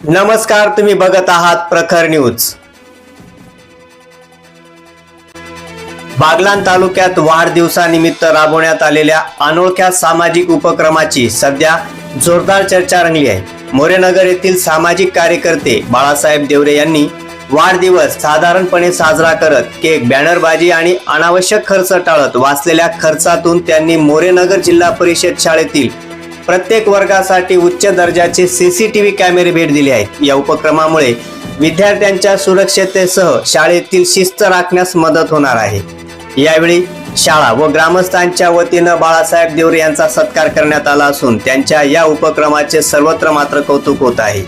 नमस्कार तुम्ही बघत आहात प्रखर न्यूज. बागलान तालुक्यात वाढदिवसानिमित्त राबवण्यात आलेल्या अनोळख्या सामाजिक उपक्रमाची सध्या जोरदार चर्चा रंगली आहे. मोरेनगर येथील सामाजिक कार्यकर्ते बाळासाहेब देवरे यांनी वाढदिवस साधारणपणे साजरा करत केक बॅनरबाजी आणि अनावश्यक खर्च टाळत वाचलेल्या खर्चातून त्यांनी मोरेनगर जिल्हा परिषद शाळेतील प्रत्येक वर्गासाठी उच्च दर्जाचे सीसीटीव्ही कॅमेरे भेट दिले आहेत. या उपक्रमामुळे विद्यार्थ्यांच्या सुरक्षतेसह शाळेतील शिस्त राखण्यास मदत होणार आहे. यावेळी शाळा व ग्रामस्थांच्या वतीनं बाळासाहेब देवरे यांचा सत्कार करण्यात आला असून त्यांच्या या उपक्रमाचे सर्वत्र मात्र कौतुक होत आहे.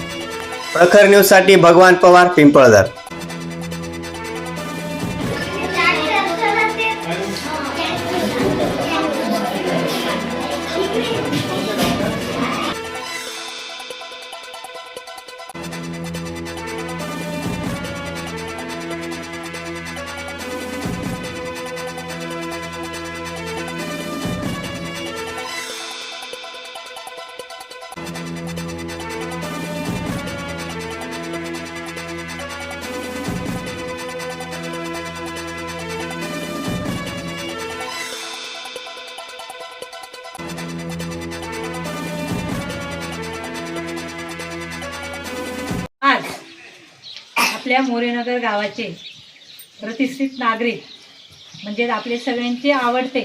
प्रखर न्यूजसाठी भगवान पवार पिंपळदर आपल्या मोरेनगर गावाचे प्रतिष्ठित नागरिक म्हणजे आपले सगळ्यांचे आवडते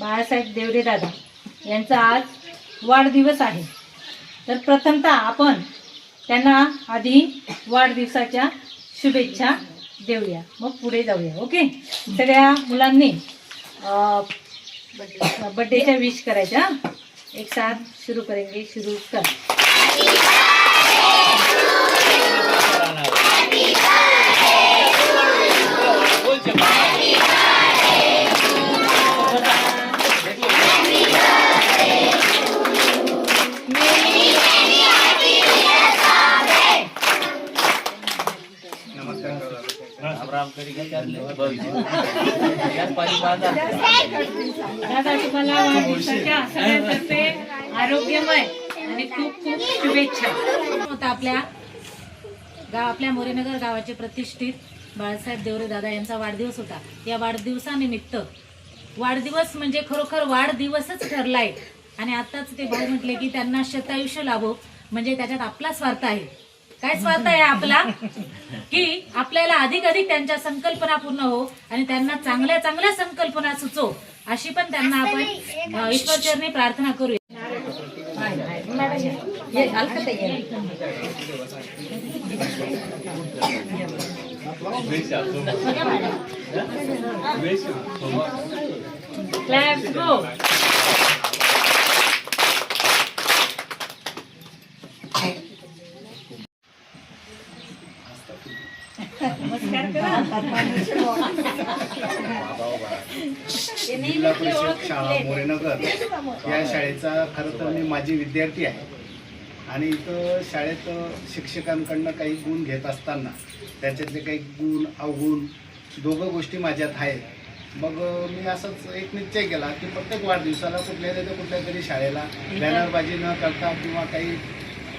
बाळासाहेब देवरे दादा यांचा आज वाढदिवस आहे. तर प्रथमतः आपण त्यांना आधी वाढदिवसाच्या शुभेच्छा देऊया. मग पुढे जाऊया ओके? सगळ्या मुलांनी बड्डेच्या विश करायच्या एक साथ शुरू करेंगे शुरू कर. दादा तुम्हाला वाढदिवसाच्या सगळ्यांतर्फे आरोग्यमय आणि खूप खूप शुभेच्छा. होता आपल्या गाव आपल्या मोरेनगर गावाचे प्रतिष्ठित बाळासाहेब देवरे दादा यांचा वाढदिवस होता. या वाढदिवसानिमित्त वाढदिवस म्हणजे खरोखर वाढदिवसच ठरलाय. आणि आताच ते भाऊ म्हटले की त्यांना शतायुष्य लाभो म्हणजे त्याच्यात आपला स्वार्थ आहे. काय स्वार्थ आहे आपला की आपल्याला अधिक अधिक त्यांच्या संकल्पना पूर्ण हो आणि त्यांना चांगल्या चांगल्या संकल्पना सुचो अशी पण त्यांना आपण ईश्वरचरणी प्रार्थना करूया. Let's go. जिल्हा परिषद शाळा मोरेनगर या शाळेचा खरं तर मी माझी विद्यार्थी आहे. आणि इथं शाळेत शिक्षकांकडनं काही गुण घेत असताना त्याच्यातले काही गुण अवगुण दोघं गोष्टी माझ्यात आहेत. मग मी असंच एक निश्चय केला की प्रत्येक वाढदिवसाला कुठल्या तरी कुठल्या तरी शाळेला बॅनरबाजी न करता किंवा काही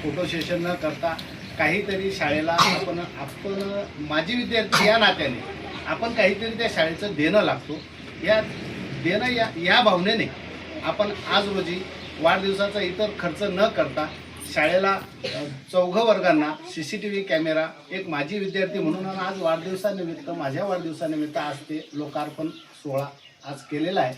फोटो सेशन न करता काहीतरी शाळेला आपण आपण माझी विद्यार्थी या नात्याने आपण काहीतरी त्या शाळेचं देणं लागतो. या देणं या या भावनेने आपण आज रोजी वाढदिवसाचा इतर खर्च न करता शाळेला चौघ चौघं वर्गांना C C T V camera एक माझी विद्यार्थी म्हणून आज वाढदिवसानिमित्त माझ्या वाढदिवसानिमित्त आज ते लोकार्पण सोहळा आज केलेला आहे.